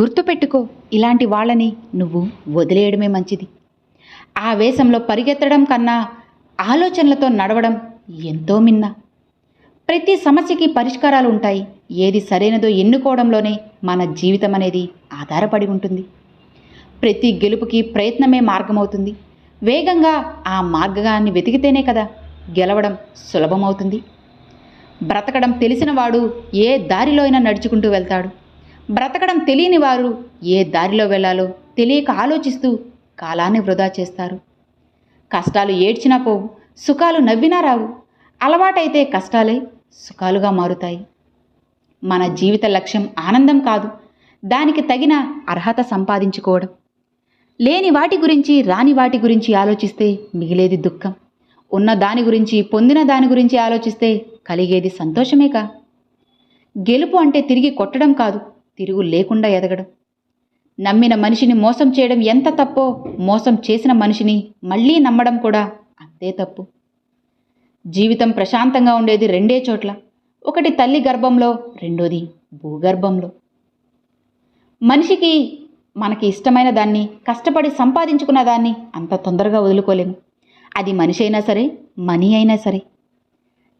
గుర్తుపెట్టుకో ఇలాంటి వాళ్ళని నువ్వు వదిలేయడమే మంచిది. ఆవేశంలో పరిగెత్తడం కన్నా ఆలోచనలతో నడవడం ఎంతో మిన్న. ప్రతి సమస్యకి పరిష్కారాలు ఉంటాయి. ఏది సరైనదో ఎన్నుకోవడంలోనే మన జీవితం అనేది ఆధారపడి ఉంటుంది. ప్రతి గెలుపుకి ప్రయత్నమే మార్గమవుతుంది. వేగంగా ఆ మార్గాన్ని వెతికితేనే కదా గెలవడం సులభమవుతుంది. బ్రతకడం తెలిసినవాడు ఏ దారిలో అయినా నడుచుకుంటూ వెళ్తాడు. బ్రతకడం తెలియని వారు ఏ దారిలో వెళ్ళాలో తెలియక ఆలోచిస్తూ కాలాన్ని వృధా చేస్తారు. కష్టాలు ఏడ్చినా పోవు సుఖాలు నవ్వినా రావు. అలవాటైతే కష్టాలే సుఖాలుగా మారుతాయి. మన జీవిత లక్ష్యం ఆనందం కాదు దానికి తగిన అర్హత సంపాదించుకోవడం. లేని వాటి గురించి రాని వాటి గురించి ఆలోచిస్తే మిగిలేది దుఃఖం. ఉన్న దాని గురించి పొందిన దాని గురించి ఆలోచిస్తే కలిగేది సంతోషమేగా. గెలుపు అంటే తిరిగి కొట్టడం కాదు తిరుగు లేకుండా ఎదగడం. నమ్మిన మనిషిని మోసం చేయడం ఎంత తప్పో మోసం చేసిన మనిషిని మళ్ళీ నమ్మడం కూడా అంతే తప్పు. జీవితం ప్రశాంతంగా ఉండేది రెండే చోట్ల. ఒకటి తల్లి గర్భంలో రెండోది భూగర్భంలో. మనిషికి మనకి ఇష్టమైన దాన్ని కష్టపడి సంపాదించుకున్న దాన్ని అంత తొందరగా వదులుకోలేము. అది మనిషి అయినా సరే మనీ అయినా సరే.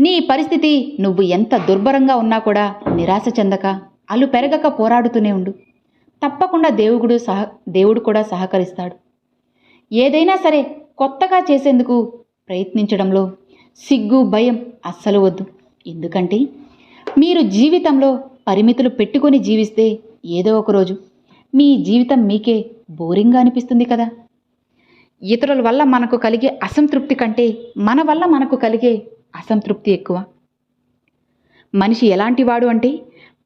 నీ పరిస్థితి నువ్వు ఎంత దుర్భరంగా ఉన్నా కూడా నిరాశ చెందక అల్లు పెరగక పోరాడుతూనే ఉండు. తప్పకుండా దేవుడు సహ దేవుడు కూడా సహకరిస్తాడు. ఏదైనా సరే కొత్తగా చేసేందుకు ప్రయత్నించడంలో సిగ్గు భయం అస్సలు వద్దు. ఎందుకంటే మీరు జీవితంలో పరిమితులు పెట్టుకొని జీవిస్తే ఏదో ఒక రోజు మీ జీవితం మీకే బోరింగ్గా అనిపిస్తుంది కదా. ఇతరుల వల్ల మనకు కలిగే అసంతృప్తి కంటే మన వల్ల మనకు కలిగే అసంతృప్తి ఎక్కువ. మనిషి ఎలాంటివాడు అంటే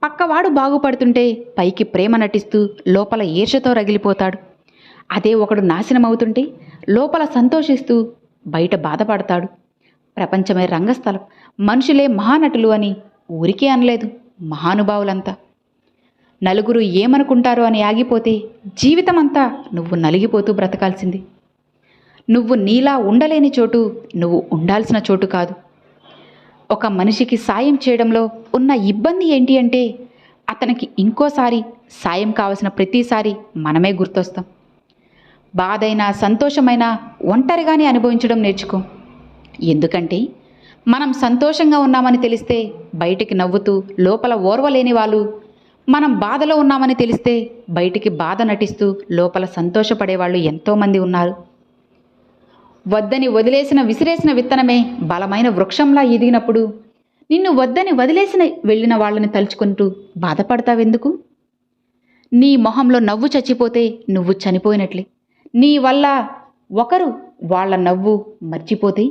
పక్కవాడు బాగుపడుతుంటే పైకి ప్రేమ నటిస్తూ లోపల ఈర్షతో రగిలిపోతాడు. అదే ఒకడు నాశనం అవుతుంటే లోపల సంతోషిస్తూ బయట బాధపడతాడు. ప్రపంచమే రంగస్థలం మనుషులే మహానటులు అని ఊరికే అనలేదు మహానుభావులంతా. నలుగురు ఏమనుకుంటారో అని ఆగిపోతే జీవితమంతా నువ్వు నలిగిపోతూ బ్రతకాల్సింది. నువ్వు నీలా ఉండలేని చోటు నువ్వు ఉండాల్సిన చోటు కాదు. ఒక మనిషికి సాయం చేయడంలో ఉన్న ఇబ్బంది ఏంటి అంటే అతనికి ఇంకోసారి సాయం కావలసిన ప్రతిసారి మనమే గుర్తొస్తాం. బాధైనా సంతోషమైనా ఒంటరిగానే అనుభవించడం నేర్చుకో. ఎందుకంటే మనం సంతోషంగా ఉన్నామని తెలిస్తే బయటికి నవ్వుతూ లోపల ఓర్వలేని వాళ్ళు మనం బాధలో ఉన్నామని తెలిస్తే బయటికి బాధ నటిస్తూ లోపల సంతోషపడేవాళ్ళు ఎంతోమంది ఉన్నారు. వద్దని వదిలేసిన విసిరేసిన విత్తనమే బలమైన వృక్షంలా ఎదిగినప్పుడు నిన్ను వద్దని వదిలేసిన వెళ్ళిన వాళ్ళని తలుచుకుంటూ బాధపడతావెందుకు? నీ మొహంలో నవ్వు చచ్చిపోతే నువ్వు చనిపోయినట్లే. నీ వల్ల ఒకరు వాళ్ళ నవ్వు మర్చిపోతే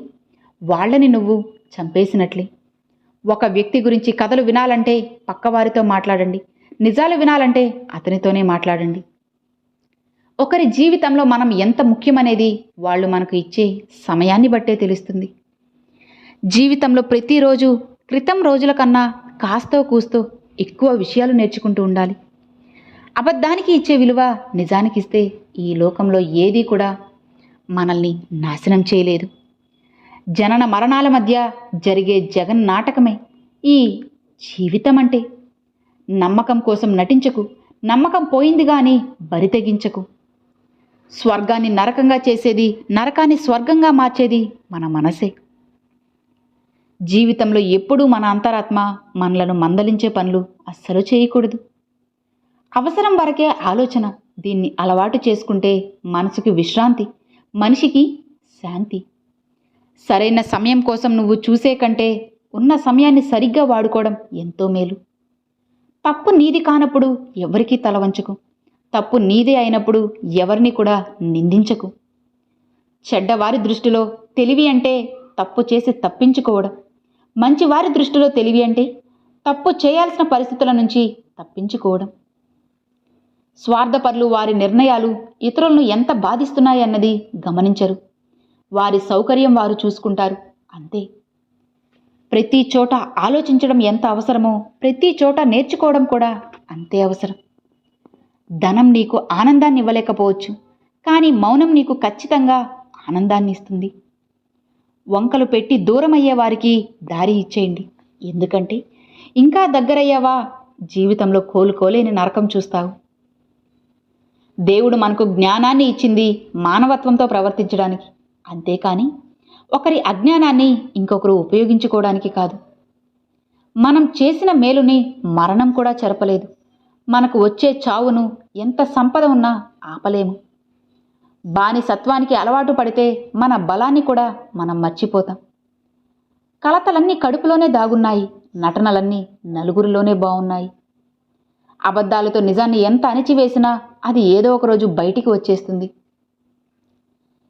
వాళ్ళని నువ్వు చంపేసినట్లే. ఒక వ్యక్తి గురించి కథలు వినాలంటే పక్కవారితో మాట్లాడండి. నిజాలు వినాలంటే అతనితోనే మాట్లాడండి. ఒకరి జీవితంలో మనం ఎంత ముఖ్యమనేది వాళ్ళు మనకు ఇచ్చే సమయాన్ని బట్టే తెలుస్తుంది. జీవితంలో ప్రతిరోజు క్రితం రోజుల కన్నా కాస్తో కూస్తో ఎక్కువ విషయాలు నేర్చుకుంటూ ఉండాలి. అబద్ధానికి ఇచ్చే విలువ నిజానికి ఇస్తే ఈ లోకంలో ఏదీ కూడా మనల్ని నాశనం చేయలేదు. జనన మరణాల మధ్య జరిగే జగన్ నాటకమే ఈ జీవితం అంటే నమ్మకం కోసం నటించకు నమ్మకం పోయింది కానీ బరితెగించకు స్వర్గాన్ని నరకంగా చేసేది నరకాన్ని స్వర్గంగా మార్చేది మన మనసే. జీవితంలో ఎప్పుడూ మన అంతరాత్మ మనలను మందలించే పనులు అస్సలు చేయకూడదు. అవసరం వరకే ఆలోచన దీన్ని అలవాటు చేసుకుంటే మనసుకి విశ్రాంతి మనిషికి శాంతి. సరైన సమయం కోసం నువ్వు చూసే కంటే ఉన్న సమయాన్ని సరిగ్గా వాడుకోవడం ఎంతో మేలు. తప్పు నీది కానప్పుడు ఎవరికీ తలవంచకు తప్పు నీదే అయినప్పుడు ఎవరిని కూడా నిందించకు. చెడ్డవారి దృష్టిలో తెలివి అంటే తప్పు చేసి తప్పించుకోవడం. మంచివారి దృష్టిలో తెలివి అంటే తప్పు చేయాల్సిన పరిస్థితుల నుంచి తప్పించుకోవడం. స్వార్థపరులు వారి నిర్ణయాలు ఇతరులను ఎంత బాధిస్తున్నాయన్నది గమనించరు. వారి సౌకర్యం వారు చూసుకుంటారు. అంతే. ప్రతి చోట ఆలోచించడం ఎంత అవసరమో ప్రతి చోట నేర్చుకోవడం కూడా అంతే అవసరం. ధనం నీకు ఆనందాన్ని ఇవ్వలేకపోవచ్చు కానీ మౌనం నీకు ఖచ్చితంగా ఆనందాన్ని ఇస్తుంది వంకలు పెట్టి దూరం అయ్యే వారికి దారి ఇచ్చేయండి. ఎందుకంటే ఇంకా దగ్గరయ్యావా జీవితంలో కోలుకోలేని నరకం చూస్తావు. దేవుడు మనకు జ్ఞానాన్ని ఇచ్చింది మానవత్వంతో ప్రవర్తించడానికి. అంతేకాని ఒకరి అజ్ఞానాన్ని ఇంకొకరు ఉపయోగించుకోవడానికి కాదు. మనం చేసిన మేలుని మరణం కూడా చెరపలేదు. మనకు వచ్చే చావును ఎంత సంపద ఉన్నా ఆపలేము. బానిసత్వానికి అలవాటు పడితే మన బలాన్ని కూడా మనం మర్చిపోతాం. కలతలన్నీ కడుపులోనే దాగున్నాయి నటనలన్నీ నలుగురిలోనే బాగున్నాయి. అబద్ధాలతో నిజాన్ని ఎంత అణిచివేసినా అది ఏదో ఒక రోజు బయటికి వచ్చేస్తుంది.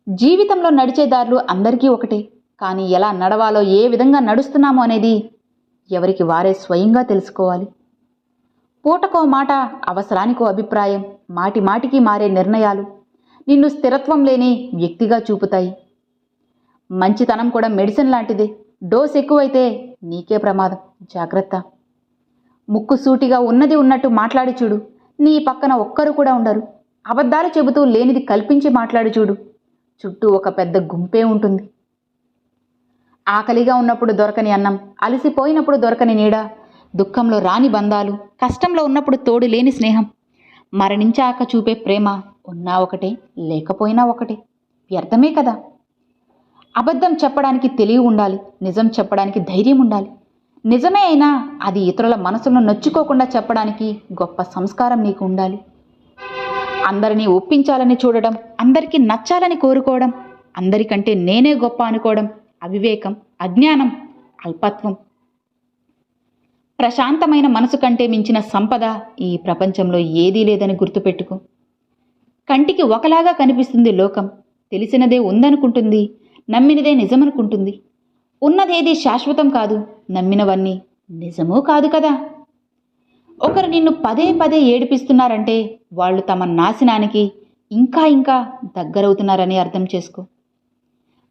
జీవితంలో నడిచే దారులు అందరికీ ఒకటే కానీ ఎలా నడవాలో ఏ విధంగా నడుస్తున్నామో అనేది ఎవరికి వారే స్వయంగా తెలుసుకోవాలి. పూటకో మాట అవసరానికో అభిప్రాయం మాటి మాటికి మారే నిర్ణయాలు నిన్ను స్థిరత్వం లేని వ్యక్తిగా చూపుతాయి. మంచితనం కూడా మెడిసిన్ లాంటిది. డోస్ ఎక్కువైతే నీకే ప్రమాదం. జాగ్రత్త. ముక్కు సూటిగా ఉన్నది ఉన్నట్టు మాట్లాడి చూడు. నీ పక్కన ఒక్కరు కూడా ఉండరు. అబద్ధాలు చెబుతూ లేనిది కల్పించి మాట్లాడి చూడు. చుట్టూ ఒక పెద్ద గుంపే ఉంటుంది. ఆకలిగా ఉన్నప్పుడు దొరకని అన్నం అలసిపోయినప్పుడు దొరకని నీడ దుఃఖంలో రాని బంధాలు కష్టంలో ఉన్నప్పుడు తోడు లేని స్నేహం. మరణించాక చూపే ప్రేమ ఉన్నా ఒకటే లేకపోయినా ఒకటే. వ్యర్థమే కదా? అబద్ధం చెప్పడానికి తెలివి ఉండాలి నిజం చెప్పడానికి ధైర్యం ఉండాలి. నిజమే అయినా అది ఇతరుల మనసును నొచ్చుకోకుండా చెప్పడానికి గొప్ప సంస్కారం నీకు ఉండాలి. అందరినీ ఒప్పించాలని చూడడం అందరికీ నచ్చాలని కోరుకోవడం అందరికంటే నేనే గొప్ప అనుకోవడం అవివేకం అజ్ఞానం అల్పత్వం ప్రశాంతమైన మనసు కంటే మించిన సంపద ఈ ప్రపంచంలో ఏదీ లేదని గుర్తుపెట్టుకో. కంటికి ఒకలాగా కనిపిస్తుంది లోకం. తెలిసినదే ఉందనుకుంటుంది నమ్మినదే నిజమనుకుంటుంది. ఉన్నదేది శాశ్వతం కాదు నమ్మినవన్నీ నిజమూ కాదు కదా. ఒకరు నిన్ను పదే పదే ఏడిపిస్తున్నారంటే వాళ్ళు తమ నాశనానికి ఇంకా ఇంకా దగ్గరవుతున్నారని అర్థం చేసుకో.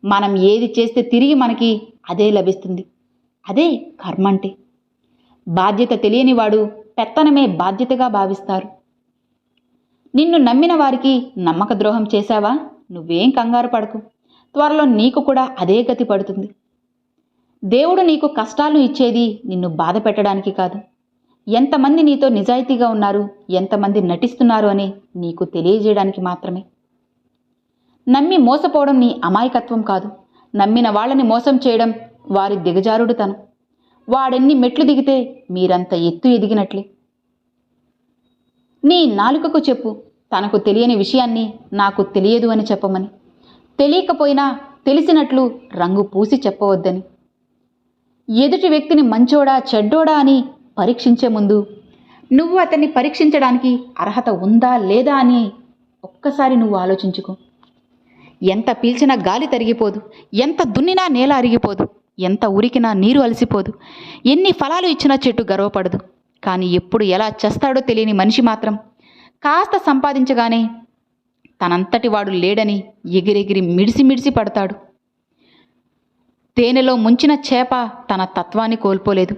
మనం ఏది చేస్తే తిరిగి మనకి అదే లభిస్తుంది. అదే కర్మ అంటే. బాధ్యత తెలియనివాడు పెత్తనమే బాధ్యతగా భావిస్తారు. నిన్ను నమ్మిన వారికి నమ్మక ద్రోహం చేశావా? నువ్వేం కంగారు పడకు. త్వరలో నీకు కూడా అదే గతి పడుతుంది. దేవుడు నీకు కష్టాలు ఇచ్చేది నిన్ను బాధ పెట్టడానికి కాదు. ఎంతమంది నీతో నిజాయితీగా ఉన్నారు ఎంతమంది నటిస్తున్నారు అని నీకు తెలియజేయడానికి మాత్రమే. నమ్మి మోసపోవడం నీ అమాయకత్వం కాదు. నమ్మిన వాళ్ళని మోసం చేయడం వారి దిగజారుడుతనం. వాడెన్ని మెట్లు దిగితే మీరంత ఎత్తు ఎదిగినట్లే. నీ నాలుకకు చెప్పు తనకు తెలియని విషయాన్ని నాకు తెలియదు అని చెప్పమని. తెలియకపోయినా తెలిసినట్లు రంగు పూసి చెప్పవద్దని. ఎదుటి వ్యక్తిని మంచోడా చెడ్డోడా అని పరీక్షించే ముందు నువ్వు అతన్ని పరీక్షించడానికి అర్హత ఉందా లేదా అని ఒక్కసారి నువ్వు ఆలోచించుకో. ఎంత పీల్చినా గాలి తరిగిపోదు ఎంత దున్నినా నేల అరిగిపోదు. ఎంత ఉరికినా నీరు అలసిపోదు. ఎన్ని ఫలాలు ఇచ్చినా చెట్టు గర్వపడదు. కానీ ఎప్పుడు ఎలా చేస్తాడో తెలియని మనిషి మాత్రం కాస్త సంపాదించగానే తనంతటి వాడు లేడని ఎగిరెగిరి మిడిసి మిడిసి పడతాడు. తేనెలో ముంచిన చేప తన తత్వాన్ని కోల్పోలేదు.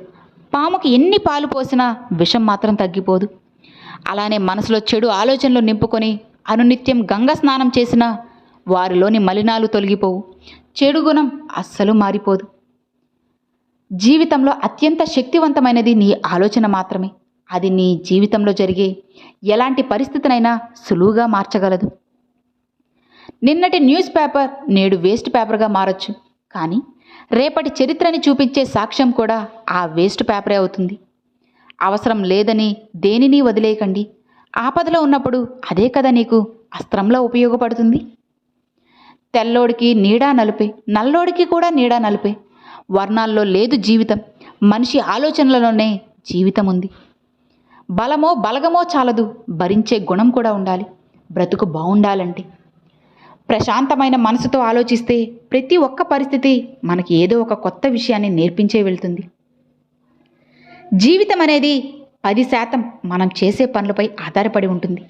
పాముకి ఎన్ని పాలు పోసినా విషం మాత్రం తగ్గిపోదు. అలానే మనసులో చెడు ఆలోచనలు నింపుకొని అనునిత్యం గంగ స్నానం చేసినా వారిలోని మలినాలు తొలగిపోవు. చెడు గుణం అస్సలు మారిపోదు. జీవితంలో అత్యంత శక్తివంతమైనది నీ ఆలోచన మాత్రమే. అది నీ జీవితంలో జరిగే ఎలాంటి పరిస్థితినైనా సులువుగా మార్చగలదు. నిన్నటి న్యూస్ పేపర్ నేడు వేస్ట్ పేపర్గా మారచ్చు. కానీ రేపటి చరిత్రని చూపించే సాక్ష్యం కూడా ఆ వేస్ట్ పేపరే అవుతుంది. అవసరం లేదని దేనిని వదిలేయకండి. ఆపదలో ఉన్నప్పుడు అదే కదా నీకు అస్త్రంలో ఉపయోగపడుతుంది. తెల్లోడికి నీడా నలిపే నల్లోడికి కూడా నీడా నలిపే. వర్ణాల్లో లేదు జీవితం. మనిషి ఆలోచనలలోనే జీవితం ఉంది బలమో బలగమో చాలదు. భరించే గుణం కూడా ఉండాలి. బ్రతుకు బాగుండాలంటే ప్రశాంతమైన మనసుతో ఆలోచిస్తే ప్రతి ఒక్క పరిస్థితి మనకి ఏదో ఒక కొత్త విషయాన్ని నేర్పించే వెళ్తుంది. జీవితం అనేది పది శాతం మనం చేసే పనులపై ఆధారపడి ఉంటుంది.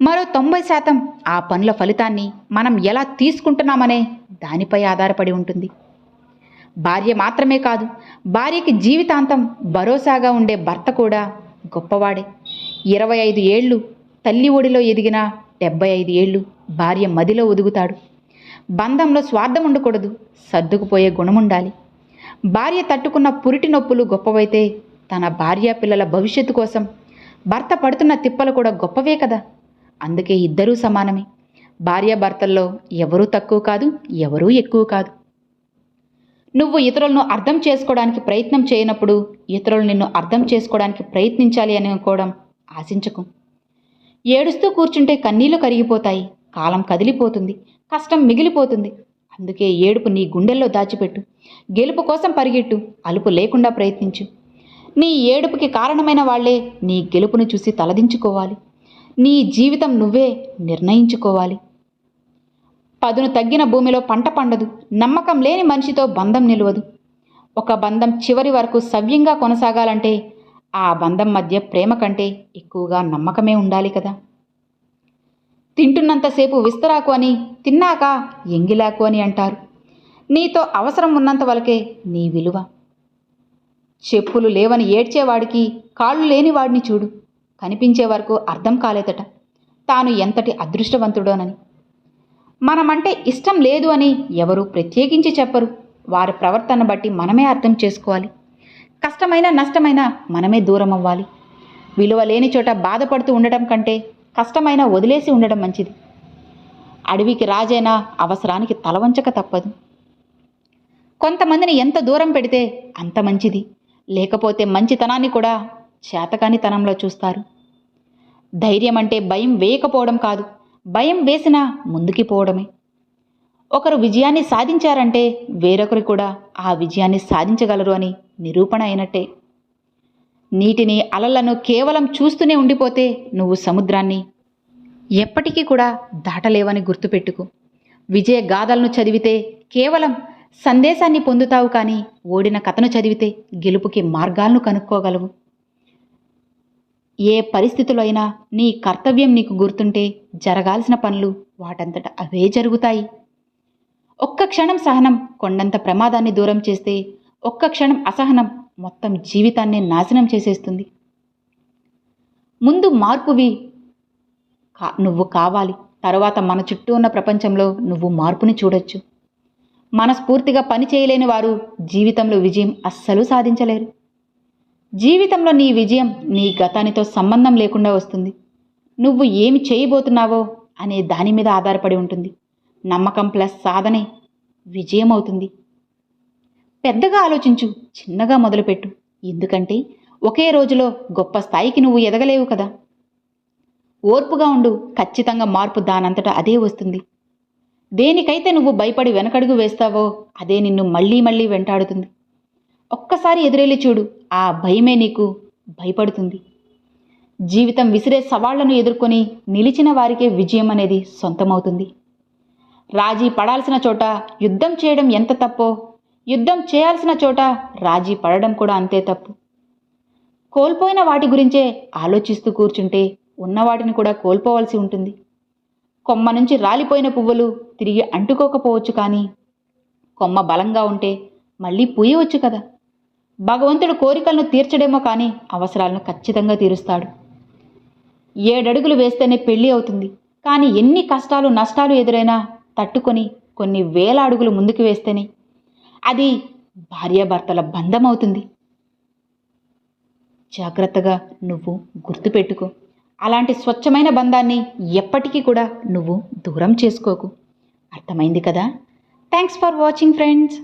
మరో తొంభై శాతం ఆ పనుల ఫలితాన్ని మనం ఎలా తీసుకుంటున్నామనే దానిపై ఆధారపడి ఉంటుంది. భార్య మాత్రమే కాదు భార్యకి జీవితాంతం భరోసాగా ఉండే భర్త కూడా గొప్పవాడే. ఇరవై ఐదు ఏళ్ళు తల్లి ఒడిలో ఎదిగిన డెబ్బై ఐదు ఏళ్ళు భార్య మదిలో ఒదుగుతాడు. బంధంలో స్వార్థం ఉండకూడదు సర్దుకుపోయే గుణం ఉండాలి భార్య తట్టుకున్న పురిటి నొప్పులు గొప్పవైతే తన భార్య పిల్లల భవిష్యత్తు కోసం భర్త పడుతున్న తిప్పలు కూడా గొప్పవే కదా. అందుకే ఇద్దరూ సమానమే. భార్యాభర్తల్లో ఎవరూ తక్కువ కాదు ఎవరూ ఎక్కువ కాదు. నువ్వు ఇతరులను అర్థం చేసుకోవడానికి ప్రయత్నం చేయనప్పుడు ఇతరులు నిన్ను అర్థం చేసుకోవడానికి ప్రయత్నించాలి అని అనుకోవడం ఆశించకు. ఏడుస్తూ కూర్చుంటే కన్నీళ్ళు కరిగిపోతాయి కాలం కదిలిపోతుంది కష్టం మిగిలిపోతుంది. అందుకే ఏడుపు నీ గుండెల్లో దాచిపెట్టు. గెలుపు కోసం పరిగెట్టు అలుపు లేకుండా ప్రయత్నించు. నీ ఏడుపుకి కారణమైన వాళ్ళే నీ గెలుపును చూసి తలదించుకోవాలి. నీ జీవితం నువ్వే నిర్ణయించుకోవాలి. పదును తగ్గిన భూమిలో పంట పండదు. నమ్మకం లేని మనిషితో బంధం నిలవదు. ఒక బంధం చివరి వరకు సవ్యంగా కొనసాగాలంటే ఆ బంధం మధ్య ప్రేమ కంటే ఎక్కువగా నమ్మకమే ఉండాలి కదా. తింటున్నంతసేపు విస్తరాకు అని తిన్నాక ఎంగిలాకు అని అంటారు. నీతో అవసరం ఉన్నంత వరకే నీ విలువ. చెప్పులు లేవని ఏడ్చేవాడికి కాళ్ళు లేని వాడిని చూడు. కనిపించే వరకు అర్థం కాలేదట. తాను ఎంతటి అదృష్టవంతుడోనని. మనమంటే ఇష్టం లేదు అని ఎవరు ప్రత్యేకించి చెప్పరు. వారి ప్రవర్తన బట్టి మనమే అర్థం చేసుకోవాలి. కష్టమైన నష్టమైన మనమే దూరం అవ్వాలి. విలువ లేని చోట బాధపడుతూ ఉండటం కంటే కష్టమైన వదిలేసి ఉండడం మంచిది. అడవికి రాజైనా అవసరానికి తలవంచక తప్పదు. కొంతమందిని ఎంత దూరం పెడితే అంత మంచిది. లేకపోతే మంచితనాన్ని కూడా చేతకానితనంలో చూస్తారు. ధైర్యం అంటే భయం వేయకపోవడం కాదు. భయం వేసినా ముందుకి పోవడమే. ఒకరు విజయాన్ని సాధించారంటే వేరొకరు కూడా ఆ విజయాన్ని సాధించగలరు అని నిరూపణ అయినట్టే. నీటిని అలలను కేవలం చూస్తూనే ఉండిపోతే నువ్వు సముద్రాన్ని ఎప్పటికీ కూడా దాటలేవని గుర్తుపెట్టుకు. విజయ గాథలను చదివితే కేవలం సందేశాన్ని పొందుతావు కానీ ఓడిన కథను చదివితే గెలుపుకి మార్గాలను కనుక్కోగలవు. ఏ పరిస్థితుల్లో అయినా నీ కర్తవ్యం నీకు గుర్తుంటే జరగాల్సిన పనులు వాటంతట అవే జరుగుతాయి. ఒక్క క్షణం సహనం కొండంత ప్రమాదాన్ని దూరం చేస్తే ఒక్క క్షణం అసహనం మొత్తం జీవితాన్ని నాశనం చేసేస్తుంది. ముందు మార్పువి కా నువ్వు కావాలి. తర్వాత మన చుట్టూ ఉన్న ప్రపంచంలో నువ్వు మార్పుని చూడొచ్చు. మనస్ఫూర్తిగా పని చేయలేని వారు జీవితంలో విజయం అస్సలు సాధించలేరు. జీవితంలో నీ విజయం నీ గతానితో సంబంధం లేకుండా వస్తుంది. నువ్వు ఏమి చేయబోతున్నావో అనే దాని మీద ఆధారపడి ఉంటుంది. నమ్మకం ప్లస్ సాధనే విజయం అవుతుంది పెద్దగా ఆలోచించు చిన్నగా మొదలుపెట్టు. ఎందుకంటే ఒకే రోజులో గొప్ప స్థాయికి నువ్వు ఎదగలేవు కదా. ఓర్పుగా ఉండు ఖచ్చితంగా మార్పు దానంతటా అదే వస్తుంది. దేనికైతే నువ్వు భయపడి వెనకడుగు వేస్తావో అదే నిన్ను మళ్ళీ మళ్ళీ వెంటాడుతుంది. ఒక్కసారి ఎదురెళ్ళి చూడు. ఆ భయమే నీకు భయపడుతుంది. జీవితం విసిరే సవాళ్ళను ఎదుర్కొని నిలిచిన వారికే విజయం అనేది సొంతమవుతుంది. రాజీ పడాల్సిన చోట యుద్ధం చేయడం ఎంత తప్పో యుద్ధం చేయాల్సిన చోట రాజీ పడడం కూడా అంతే తప్పు. కోల్పోయిన వాటి గురించే ఆలోచిస్తూ కూర్చుంటే ఉన్నవాటిని కూడా కోల్పోవలసి ఉంటుంది. కొమ్మ నుంచి రాలిపోయిన పువ్వులు తిరిగి అంటుకోకపోవచ్చు కానీ కొమ్మ బలంగా ఉంటే మళ్ళీ పూయవచ్చు కదా. భగవంతుడు కోరికలను తీర్చడేమో కానీ అవసరాలను ఖచ్చితంగా తీరుస్తాడు. ఏడడుగులు వేస్తేనే పెళ్ళి అవుతుంది. కానీ ఎన్ని కష్టాలు నష్టాలు ఎదురైనా తట్టుకొని కొన్ని వేల అడుగులు ముందుకు వేస్తేనే అది భార్యాభర్తల బంధం అవుతుంది జాగ్రత్తగా నువ్వు గుర్తుపెట్టుకో. అలాంటి స్వచ్ఛమైన బంధాన్ని ఎప్పటికీ కూడా నువ్వు దూరం చేసుకోకు. అర్థమైంది కదా? Thanks for watching friends.